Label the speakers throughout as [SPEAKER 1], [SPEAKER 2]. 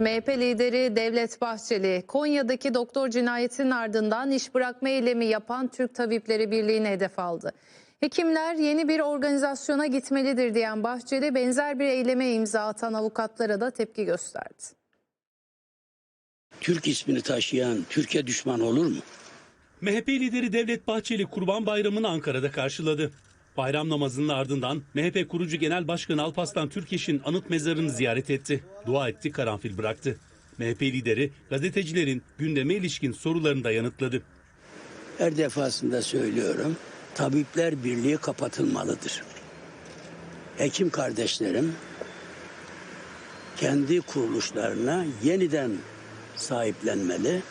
[SPEAKER 1] MHP lideri Devlet Bahçeli, Konya'daki doktor cinayetinin ardından iş bırakma eylemi yapan Türk Tabipleri Birliği'ni hedef aldı. Hekimler yeni bir organizasyona gitmelidir diyen Bahçeli, benzer bir eyleme imza atan avukatlara da tepki gösterdi.
[SPEAKER 2] Türk ismini taşıyan Türkiye düşman olur mu?
[SPEAKER 3] MHP lideri Devlet Bahçeli Kurban Bayramı'nı Ankara'da karşıladı. Bayram namazının ardından MHP kurucu Genel Başkanı Alparslan Türkeş'in anıt mezarını ziyaret etti. Dua etti, karanfil bıraktı. MHP lideri gazetecilerin gündeme ilişkin sorularını da yanıtladı.
[SPEAKER 2] Her defasında söylüyorum. Tabipler Birliği kapatılmalıdır. Hekim kardeşlerim kendi kuruluşlarına yeniden sahiplenmeli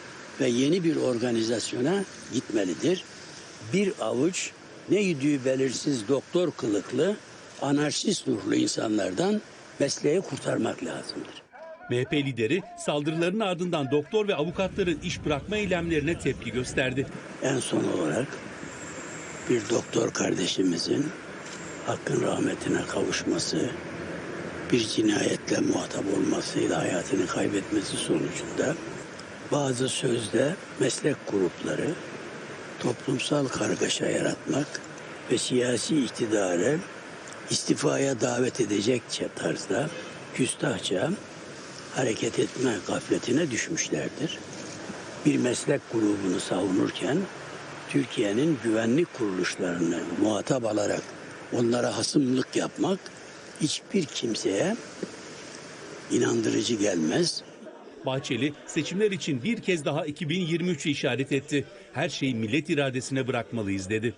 [SPEAKER 2] ve yeni bir organizasyona gitmelidir. Bir avuç ne yüdüğü belirsiz doktor kılıklı anarşist ruhlu insanlardan mesleği kurtarmak lazımdır.
[SPEAKER 3] MHP lideri saldırıların ardından doktor ve avukatların iş bırakma eylemlerine tepki gösterdi.
[SPEAKER 2] En son olarak bir doktor kardeşimizin hakkın rahmetine kavuşması, bir cinayetle muhatap olmasıyla hayatını kaybetmesi sonucunda bazı sözde meslek grupları toplumsal kargaşa yaratmak ve siyasi iktidarı istifaya davet edecekçe tarzda küstahça hareket etme gafletine düşmüşlerdir bir meslek grubunu savunurken Türkiye'nin güvenlik kuruluşlarını muhatap alarak onlara hasımlık yapmak hiçbir kimseye inandırıcı gelmez.
[SPEAKER 3] Bahçeli seçimler için bir kez daha 2023'ü işaret etti. Her şeyi millet iradesine bırakmalıyız dedi.